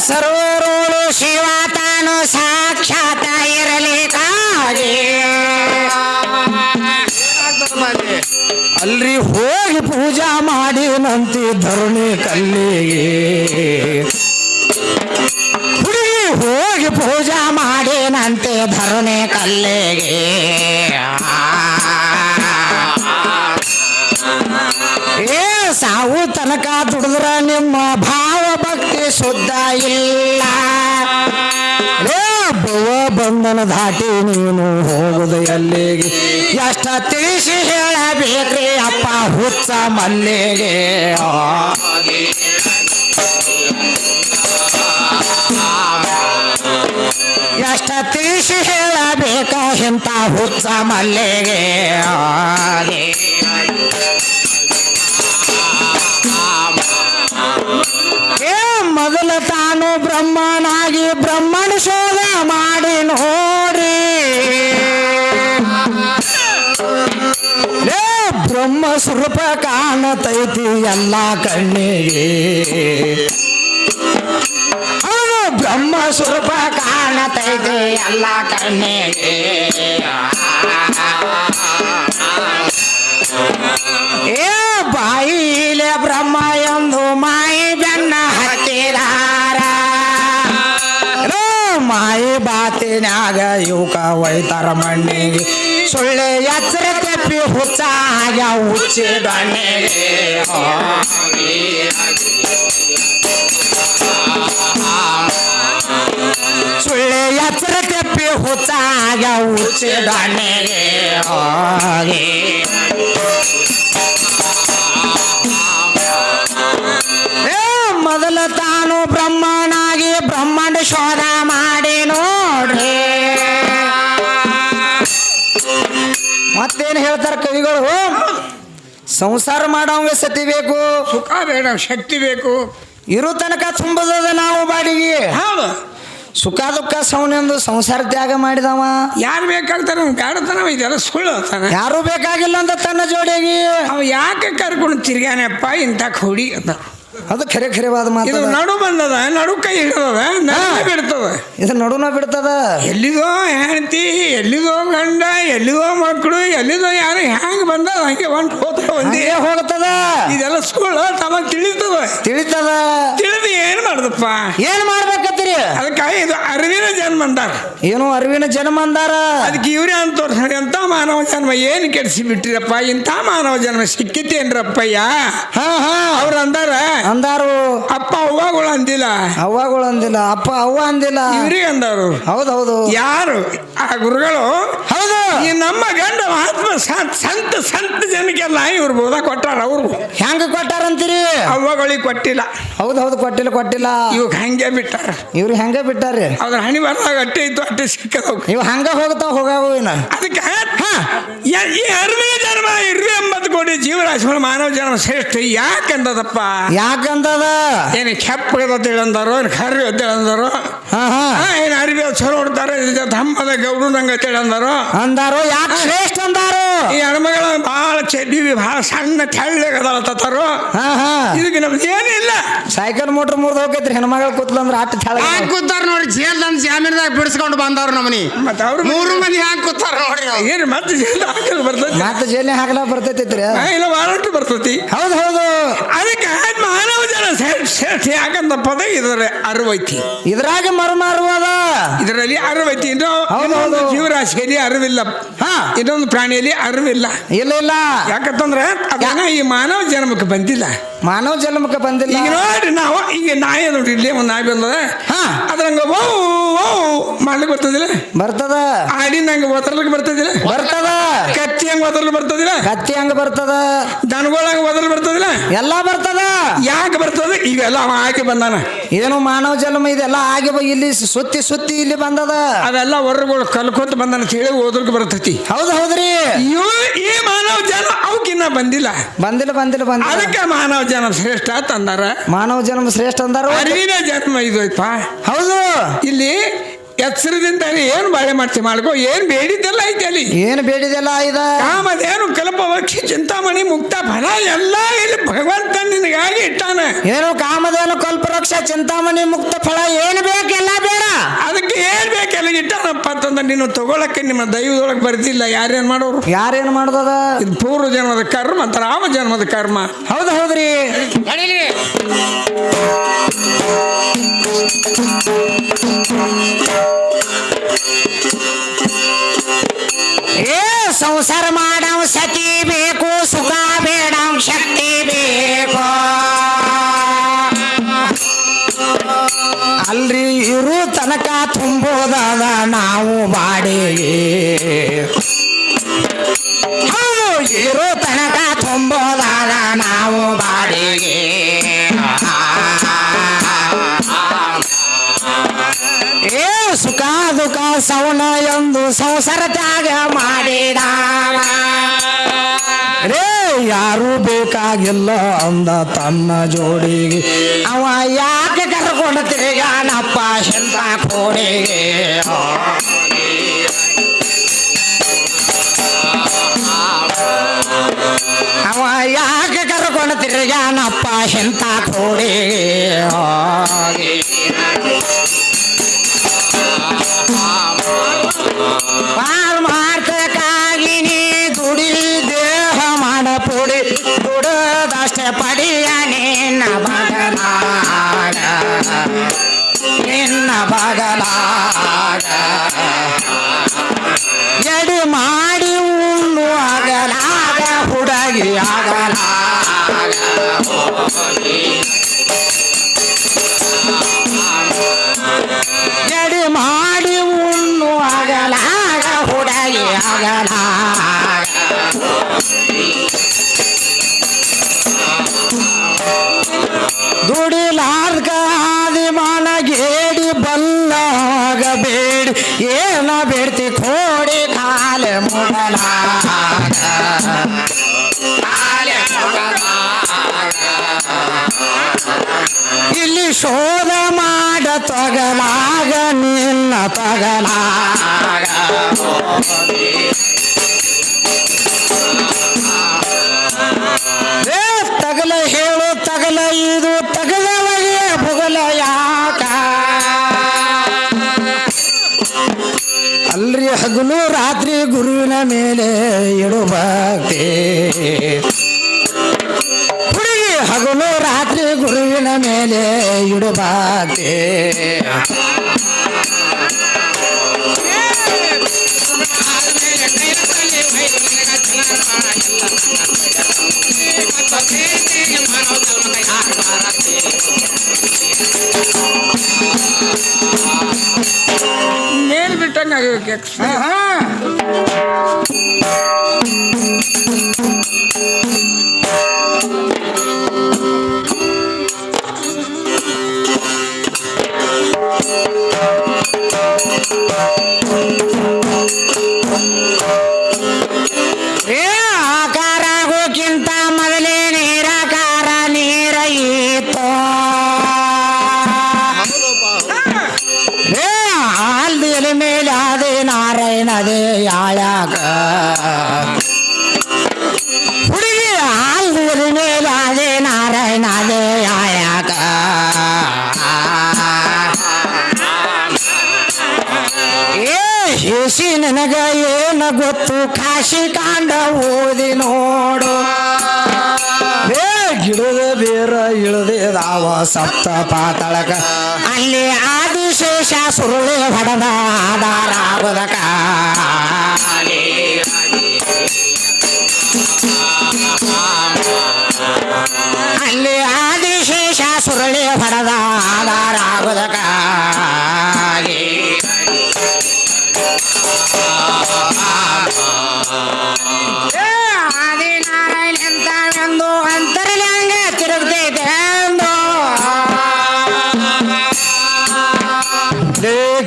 ಸರ್ವರೋಳು ಶಿವ ತಾನು ಸಾಕ್ಷಾತ್ ಇರಲಿಕ್ಕಾಗಿ ಅಲ್ರಿ ಹೋಗಿ ಪೂಜಾ ಮಾಡಿನಂತಿ ಧರಣಿ ಕಲ್ಲಿಗೆ. ಹೋಗಿ ಪೂಜಾ ಮಾಡೇನಂತೆ ಧರಣಿ ಕಲ್ಲಿಗೆ? ಏ, ಸಾವು ತನಕ ದುಡಿದ್ರ ನಿಮ್ಮ ಭಾವ ಭಕ್ತಿ ಶುದ್ಧ ಇಲ್ಲ. ಭವ ಬಂಧನ ದಾಟಿ ನೀನು ಹೋಗುದು ಎಲ್ಲಿಗೆ? ಎಷ್ಟ ತಿಳಿಸಿ ಹೇಳಬೇಕ್ರಿ ಅಪ್ಪ ಹುಚ್ಚ ಮಲ್ಲಿಗೆ? ಎಷ್ಟ ತಿಳಿಸಿ ಹೇಳಬೇಕ ಇಂಥ ಹುಚ್ಚ ಮಲ್ಲೆಗೆ. ಮೊದಲ ತಾನು ಬ್ರಹ್ಮನಾಗಿ ಬ್ರಹ್ಮಣ ಶೋಧ ಮಾಡಿ ನೋಡಿ ಏ ಬ್ರಹ್ಮ ಸ್ವರೂಪ ಕಾಣತೈತಿ ಎಲ್ಲ ಕಣ್ಣಿಗೆ. ಬ್ರಹ್ಮ ಸ್ವರೂಪ ಕಾಣತೈತಿ ಎಲ್ಲ ಕಣ್ಣಿಗೆ ಏ ಬಾಯಿಲೆ ಬ್ರಹ್ಮ ಎಂದು ಮಾಯಿ ಬೆನ್ನ ಹತ್ತಿರಾರ. ಮಾಯಿ ಬಾತಿನಾಗ ಇವಕ ಒಯ್ತಾರ ಮಣ್ಣಿಗೆ. ಸುಳ್ಳೆ ಎಚ್ಚರ ತಪ್ಪಿ ಹುಚ್ಚ ಆಗ ಹುಚ್ಚಿ ದೊಣ್ಣೆಗೆ. ಸುಳ್ಳೆ ಎಚ್ಚರ ತೆಪ್ಪಿ ಹುಚ್ಚಾಗ ಹುಚ್ಚಿ ದೊಣ್ಣೆಗೆ ಹೋಗಿ ಮೊದಲ ತಾನು ಬ್ರಹ್ಮನಾಗಿ ಬ್ರಹ್ಮಾಂಡ ಶೋಧ ಮಾಡಿ ನೋಡ್ರಿ. ಮತ್ತೇನು ಹೇಳ್ತಾರೆ ಕವಿಗಳು? ಸಂಸಾರ ಮಾಡೋಂಗೆ ಸತಿ ಬೇಕು. ಸುಖ ಬೇಡ ಶಕ್ತಿ ಬೇಕು. ಇರೋ ತನಕ ತುಂಬದ ನಾವು ಬಾಡಿಗೆ. ಸುಖ ದುಃಖ ಸೌನೆಂದು ಸಂಸಾರ ತ್ಯಾಗ ಮಾಡಿದವ. ಯಾರು ಬೇಕಾಗ್ತಾರೆ ಕಾಡತನ ಇದೆಲ್ಲ ಸುಳ್ಳು ಅಂತಾನೆ ಯಾರು ಬೇಕಾಗಿಲ್ಲ ಅಂತ ತನ್ನ ಜೋಡಿಯಾಗಿ. ಅವ ಯಾಕೆ ಕರ್ಕೊಂಡು ತಿರ್ಗ್ಯಾನಪ್ಪ ಇಂಥ ಹುಡಿ ಅಂತ ಅದು ಖರೆ ಖರೆವಾದ ಇದು ಮಾತು ನಡು ಬಂದದ ನಡು ಕೈ ಹಿಡಿದದ ನಡು ಬಿಡ್ತದ. ಇದು ನಡುನ ಬಿಡ್ತದ. ಎಲ್ಲಿದೋ ಹೆಂಡತಿ ಎಲ್ಲಿದೋ ಗಂಡ ಎಲ್ಲಿದೋ ಮಕ್ಕಳು ಎಲ್ಲಿದೋ ಯಾರು ಹ್ಯಾಂಗ ಬಂದ ಹಂಗೆ ಒಂದು ಹೋತ ಒಂದೇ. ಹಂಗೆ ಹೋಗ್ತದ. ಇದೆಲ್ಲ ಸ್ಕೂಲ್ ತಮಗ್ ತಿಳಿತದ. ತಿಳಿತದ. ತಿಳಿದು ಏನು ಮಾಡ್ದಪ್ಪ? ಏನ್ ಅದಕ್ಕೆ ಇದು ಅರಿವಿನ ಜನ್ಮ ಅಂದಾರ. ಏನು ಅರಿವಿನ ಜನ್ಮ ಅಂದಾರ? ಅದಕ್ಕೆ ಇವ್ರೆ ಅಂತ ತೋರ್ಸ್ರಿ ಅಂತ ಮಾನವ ಜನ್ಮ ಏನು ಕೆಡಿಸಿ ಬಿಟ್ಟಿರಪ್ಪ? ಇಂಥ ಮಾನವ ಜನ್ಮ ಸಿಕ್ಕಿತೇನ್ರಪ್ಪಯ್ಯ ಹಾ ಹಾ. ಅವ್ರು ಅಂದಾರ? ಅಂದಾರು. ಅಪ್ಪ ಅವ್ವಗಳು ಅಂದಿಲ್ಲ. ಅವ್ವಗಳು ಅಂದಿಲ್ಲ ಅಪ್ಪ ಅವ್ವ ಅಂದಿಲ್ಲ. ಇವ್ರಿಗೆ ಅಂದಾರು ಹೌದೌದು. ಯಾರು? ಆ ಗುರುಗಳು? ಹೌದು. ಈ ನಮ್ಮ ಗಂಡ ಮಹಾತ್ಮ ಸಂತ ಸಂತ ಸಂತ ಜನಕ್ಕೆಲ್ಲ ಇವ್ರು ಬೋಧ ಕೊಟ್ಟಾರ ಅವ್ರು. ಹೆಂಗ ಕೊಟ್ಟಾರಂತೀರಿ? ಅವ್ವಗಳಿಗೆ ಕೊಟ್ಟಿಲ್ಲ. ಹೌದೌದು ಹೌದು ಕೊಟ್ಟಿಲ್ಲ ಕೊಟ್ಟಿಲ್ಲ. ಇವಾಗ ಹಂಗೆ ಬಿಟ್ಟಾರ. ಇವ್ರು ಹೆಂಗ ಬಿಟ್ಟಾರಿ ಅದ್ರ ಹಣಿ ಬರ್ದಾಗ ಅಟ್ಟೆ ಇತ್ತು ಅಟ್ಟೆ ಸಿಕ್ಕದವು. ಇವ್ ಹಂಗ ಹೋಗ್ತಾವ ಹೋಗಾವು ಏನ ಅದಕ್ಕೆ ಈ ಜನ್ಮ ಇರ್ರಿ ಎಂಬತ್ತು ಕೋಟಿ ಜೀವರಾಶಿಗಳು ಮಾನವ ಜನ್ಮ ಶ್ರೇಷ್ಠ ಯಾಕಂದದಪ್ಪ? ಯಾಕಂದದ? ಏನು ಕೆಪ್ಪಗದ ತಿಳಂದಾರೋ ಏನು ಕರ್ರಿ ತಿಳಂದಾರೋ ಹಾ. ಹಾ ಏನು ಅರಿವಿ ಚಲೋ ನೋಡ್ತಾರೆ ಧಮ್ಮದ ಗೌಡು ನಂಗೆ ತಿಳಂದಾರೋ ಅಂದಾರು ಯಾಕೆ ಶ್ರೇಷ್ಠ ಅಂದಾರು? ಈ ಹೆಣ್ಮಗಳ ಭಾಳ ಚೆಡ್ಡಿವಿ ಭಾಳ ಸಣ್ಣ ತೆಳ್ಳಗದಾಳ ತತ್ತಾರೋ ಹಾ ಹಾ. ಇದಕ್ಕೆ ನಮ್ದು ಏನಿಲ್ಲ ಸೈಕಲ್ ಮೋಟ್ರ್ ಮುರಿದು ಹೋಗೈತ್ರಿ ಹೆಣ್ಮಗಳು ಕೂತ್ಲಂದ್ರೆ ಅಟ್ಟ ತೆಳ ಹ್ಯಾಂಗ್ ಕೂತಾರ ನೋಡ್ರಿ ಜೇಲ್ದಂದ್ ಜಾಮೀನ್ದಾಗ ಬಿಡಿಸ್ಕೊಂಡು ಬಂದವ್ರು ನಮ್ಮನಿ ಮತ್ತೆ ಅವ್ರು ಮೂರು ಮಂದಿ ಹ್ಯಾಂಗ್ ಕೂತಾರ ನೋಡ್ರಿ ಅವ್ರು. ಏನು ಮತ್ತೆ ಜೇಲ್ ಹಾಕಲು ಬರ್ತೈತಿ? ಮತ್ತೆ ಜೇಲಿ ಹಾಕಲ ಬರ್ತೈತಿತ್ರಿ ಆ, ಇಲ್ಲ ವಾರಂಟಿ ಬರ್ತೈತಿ. ಹೌದು ಹೌದು. ಅದಕ್ಕೆ ಮಾನವ ಜನ ಶ್ರೇಷ್ಠ ಶ್ರೇಷ್ಠ ಯಾಕಂದ ಪದ ಇದರ ಅರಿವೈತಿ. ಇದ್ರಾಗ ಮರ್ಮ ಅರ್ವದ ಇದರಲ್ಲಿ ಅರಿವೈತಿ. ಇನ್ನು ಹೌದು, ಇನ್ನೊಂದು ಹೌದು. ಜೀವರಾಶಿಯಲ್ಲಿ ಅರಿವಿಲ್ಲ. ಹಾ. ಇನ್ನೊಂದು ಪ್ರಾಣಿಯಲ್ಲಿ ಅರಿವಿಲ್ಲ. ಇಲ್ಲ ಇಲ್ಲ. ಯಾಕಂತಂದ್ರೆ ಅದನ್ನ ಈ ಮಾನವ ಜನ್ಮಕ್ಕೆ ಬಂದಿಲ್ಲ. ಮಾನವ ಜನ್ಮಕ್ಕೆ ಬಂದಿಲ್ಲ. ಈಗ ನೋಡಿ ನಾವು ಈಗ ನಾಯಿ ನೋಡಿ ಇಲ್ಲಿ ಒಂದು ನಾಯಿ ಬಂದದ. ಅದ್ರಂಗ ಓ ಮಾಡ್ಲಿಕ್ಕೆ ಬರ್ತದಿಲ್ಲ? ಬರ್ತದ. ಆಡಿ ಹಂಗೆ ಒದರ್ಲಿಕ್ಕೆ ಬರ್ತದಿಲ್ಲ? ಬರ್ತದ. ಕತ್ತಿ ಹಂಗೆ ಒತ್ತಲ್ ಬರ್ತದಿಲ್ಲ? ಕತ್ತಿ ಹಂಗ ಬರ್ತದ? ದನಗಳ ಹಂಗ ಬರ್ತದಿಲ್ಲ? ಎಲ್ಲ ಬರ್ತದ. ಯಾಕೆ ಬರ್ತದ? ಇವೆಲ್ಲ ಅವ ಆಕೆ ಬಂದಾನ. ಏನು ಮಾನವ ಜನ್ಮ ಇದೆಲ್ಲ ಆಗಿ ಇಲ್ಲಿ ಸುತ್ತಿ ಸುತ್ತಿ ಇಲ್ಲಿ ಬಂದದ. ಅವೆಲ್ಲ ವರ್ಗಗಳು ಕಲ್ಕೊಂತ ಬಂದಾನ ಕೇಳಿ ಹೇಳಿ ಓದ್ರಿಗೆ ಬರ್ತೈತಿ. ಹೌದು ಹೌದ್ರಿ. ಇವು ಈ ಮಾನವ ಜನ್ಮ ಅವಕ್ಕಿನ್ನ ಬಂದಿಲ್ಲ. ಬಂದಿಲ್ಲ ಬಂದಿಲ್ಲ ಬಂದ ಅದಕ್ಕೆ ಮಾನವ ಜನ್ಮ ಶ್ರೇಷ್ಠ ತಂದಾರ. ಮಾನವ ಜನ್ಮ ಶ್ರೇಷ್ಠ ಅಂದಾರ. ಅರಿವಿನ ಜನ್ಮ ಇದು ಐತಪ್ಪ ಹೌದು. ಇಲ್ಲಿ ಎಚ್ಚರದಿಂದ ಏನು ಬಾಳೆ ಮಾಡ್ತಿ ಮಾಡ್ಕೋ ಏನು ಬೇಡಿದ್ದೆಲ್ಲ ಐತೆ ಅಲ್ಲಿ. ಏನು ಬೇಡಿದೆಲ್ಲ ಇದ? ಕಾಮಧೇನು ಕಲ್ಪವಕ್ಷಿ ಚಿಂತಾಮಣಿ ಮುಕ್ತ ಫಲ ಎಲ್ಲ ಇಲ್ಲಿ ಭಗವಂತ ನಿನಗಾಗಿ ಇಟ್ಟಾನೆ. ಏನು ಕಾಮಧೇನು ಕಲ್ಪವೃಕ್ಷ ಚಿಂತಾಮಣಿ ಮುಕ್ತ ಫಲ ಏನು ಬೇಕು ಎಲ್ಲ ಬೇಡ. ಅದಕ್ಕೆ ಏನ್ ಬೇಕೆಲ್ಲ ಇಟ್ಟಾನಪ್ಪ. ನೀನು ತಗೊಳಕ್ಕೆ ನಿಮ್ಮ ದೈವದೊಳಗೆ ಬರ್ತಿಲ್ಲ ಯಾರೇನ್ ಮಾಡೋರು? ಯಾರೇನು ಮಾಡ್ದದ? ಇದು ಪೂರ್ವ ಜನ್ಮದ ಕರ್ಮ ಅಂತ ರಾಮ ಜನ್ಮದ ಕರ್ಮ. ಹೌದು ಹೌದ್ರಿ. ಏ ಸಂಸಾರ ಮಾಡವ್ ಸತಿ ಬೇಕು ಸುಖ ಬೇಡ ಶಕ್ತಿ ಬೇಕು. ಅಲ್ರಿ ಇರು ತನಕ ತುಂಬೋದಾದ ನಾವು ಬಾಡಿಗೆ ಇರು ತನಕ ತುಂಬೋದಾದ ನಾವು ಬಾಡಿಗೆ ಏ ಸುಖ ದುಃಖ ಸೌನ ಎಂದು ಸಂಸಾರ ತ್ಯಾಗ ಮಾಡಿದ ಯಾರು ಬೇಕಾಗಿಲ್ಲ ಅಂದ ತನ್ನ ಜೋಡಿಗೆ. ಅವ ಯಾಕೆ ಕರ್ಕೊಂಡು ತಿರುಗಾನಪ್ಪ ಎಂತ ಕೋಡಿಗೆ ಅವ ಯಾಕೆ ಕರ್ಕೊಂಡು ತಿರುಗಾನಪ್ಪ ಎಂತ ಕೋಡಿಗೆ ಎಡಿ ಮಾಡಿ ಉಣ್ಣು ಆಗಲಾಗ ಹುಡಗಿ ಆಗಲಾಗ ಎಡಿ ಮಾಡಿ ಉಣ್ಣು ಆಗಲಾಗ ಹುಡಗಿ ಆಗಲಾಗ ಏನ ಬೇಡ್ತಿ ಕೋಡಿ ಕಾಲ ಮುಗಲ ಇಲ್ಲಿ ಶೋಧ ಮಾಡ ತಗಲಾಗ, ನಿನ್ನ ತಗಲಾಗ. ತಗಲ ಹೇಳು, ತಗಲ ಇದು ಅಲ್ರಿ ಹಗಲು ರಾತ್ರಿ ಗುರುವಿನ ಮೇಲೆ ಇಡು ಭಕ್ತಿ. ಹುಡುಗಿ ಹಗಲು ರಾತ್ರಿ ಗುರುವಿನ ಮೇಲೆ ಇಡು ಭಕ್ತಿ. ಮೇಲ್ ನನಗ ಏನ ಗೊತ್ತು? ಕಾಶಿ ಕಾಂಡ ಓದಿ ನೋಡು. ಗಿಡದ ಬೇರ ಇಳದೇದಾವ ಸಪ್ತ ಪಾತಳಕ. ಅಲ್ಲಿ ಆದಿಶೇಷ ಸುರುಳಿ ಹೊಡೆದ ಆಧಾರ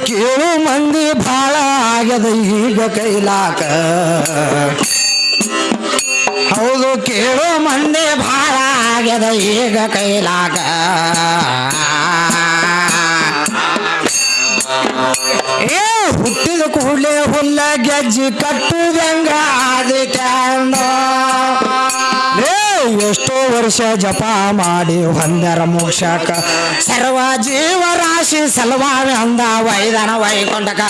ಕೇಳು ಮಂದಿ ಭಾಳ ಆಗ್ಯದ ಈಗ ಕೈಲಾಕ. ಹೌದು, ಕೇಳು ಮಂದಿ ಭಾಳ ಆಗ್ಯದ ಈಗ ಕೈಲಾಕ. ಏ, ಹುಟ್ಟಿದ ಕೂಡಲೇ ಹುಲ್ಲ ಗೆಜ್ಜಿ ಕಟ್ಟುದಂಗ ಆದಿತ್ಯಾಂದ ಏ ಎಷ್ಟೋ ವರ್ಷ ಜಪ ಮಾಡಿ ಹೊಂದರ ಮೋಕ್ಷಕ. ಸರ್ವ ಜೀವರಾಶಿ ಸಲುವಾಗಿ ಅಂದ ವೈದನ ವೈಕೊಂಡಕ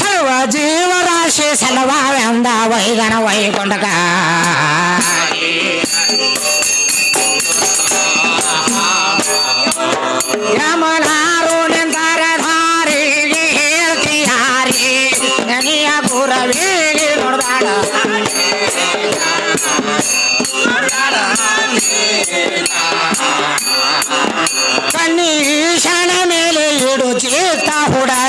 ಸರ್ವ ಜೀವರಾಶಿ ಸಲುವಾಗಿ ಅಂದ ವೈದನ ವೈಕೊಂಡಕ ಯಮನಾರು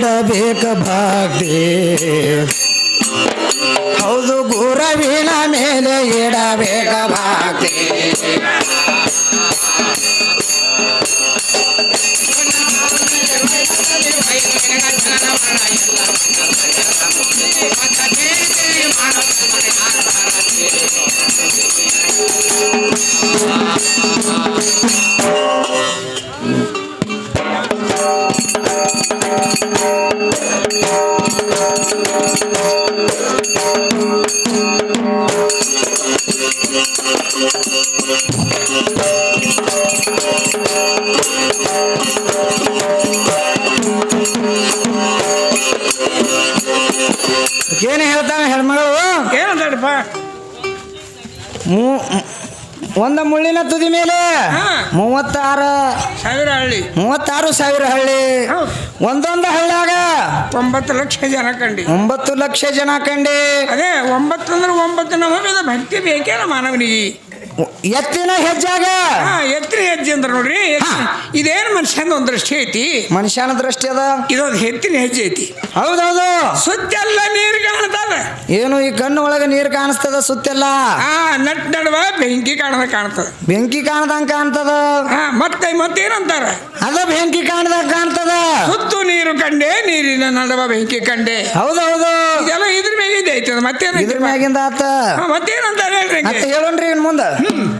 ಮೇಲೆ ಇಡಬೇಕ ಭಕ್ತಿ ಹೌದು ಗುರುವಿನ ಮೇಲೆ ಇಡಬೇಕ ಭಕ್ತಿ ಏನಂತಪ್ಪ ಮೂ- ಒಂದ ಮುಳ್ಳಿನ ತುದಿ ಮೇಲೆ. ಮೂವತ್ತಾರು. ಸಾವಿರ ಹಳ್ಳಿ. ಮೂವತ್ತಾರು ಸಾವಿರ ಹಳ್ಳಿ. ಒಂದೊಂದು ಹಳ್ಳ್ಯಾಗ ಒಂಬತ್ತು ಲಕ್ಷ ಜನ ಕಂಡಿ. ಒಂಬತ್ತು ಲಕ್ಷ ಜನ ಕಂಡಿ. ಅದೇ ಒಂಬತ್ತು ಅಂದ್ರೆ ಒಂಬತ್ತು ನಮಗೆ ಭಕ್ತಿ ಬೇಕೇನ ಮಾನವನಿಗೆ. ಎತ್ತಿನ ಹೆಜ್ಜಾಗ ಹಾ ಎತ್ತಿನ ಹೆಜ್ಜೆ ಅಂದ್ರೆ ನೋಡ್ರಿ ಇದೇನು ಮನುಷ್ಯನ ಒಂದು ದೃಷ್ಟಿ ಐತಿ? ಮನುಷ್ಯನ ದೃಷ್ಟಿ ಅದ? ಇದೊಂದು ಎತ್ತಿನ ಹೆಜ್ಜೆ ಐತಿ. ಹೌದೌದು. ಸುತ್ತೆಲ್ಲ ನೀರು ಕಾಣ್ತದ ಏನು ಈ ಕಣ್ಣು ಒಳಗೆ ನೀರು ಕಾಣಿಸ್ತದ ಸುತ್ತೆಲ್ಲ? ಆ ನಟ್ ನಡುವ ಬೆಂಕಿ ಕಾಣದ ಕಾಣ್ತದ. ಬೆಂಕಿ ಕಾಣದಂಗ ಕಾಣ್ತದ? ಹಾ ಮತ್ತೆ ಮತ್ತೇನಂತಾರ? ಅದ ಬೆಂಕಿ ಕಾಣದ ಕಾಣ್ತದ? ಸುತ್ತು ನೀರು ಕಂಡೆ ನೀರಿನ ನಡುವ ಬೆಂಕಿ ಕಂಡೆ. ಹೌದೌದು. ಇದೆಲ್ಲ ಇದ್ರ ಮ್ಯಾಗಿಂದ ಐತಿ ಐತದ ಮತ್ತೇನ ಇದ್ರ ಮ್ಯಾಗಿಂದ ಆತ. ಮತ್ತೇನಂತಾರ ಹೇಳ್ರಿ ಮತ್ತೆ ಹೇಳೋಣ್ರಿ ಇನ್ ಮುಂದ. didn't.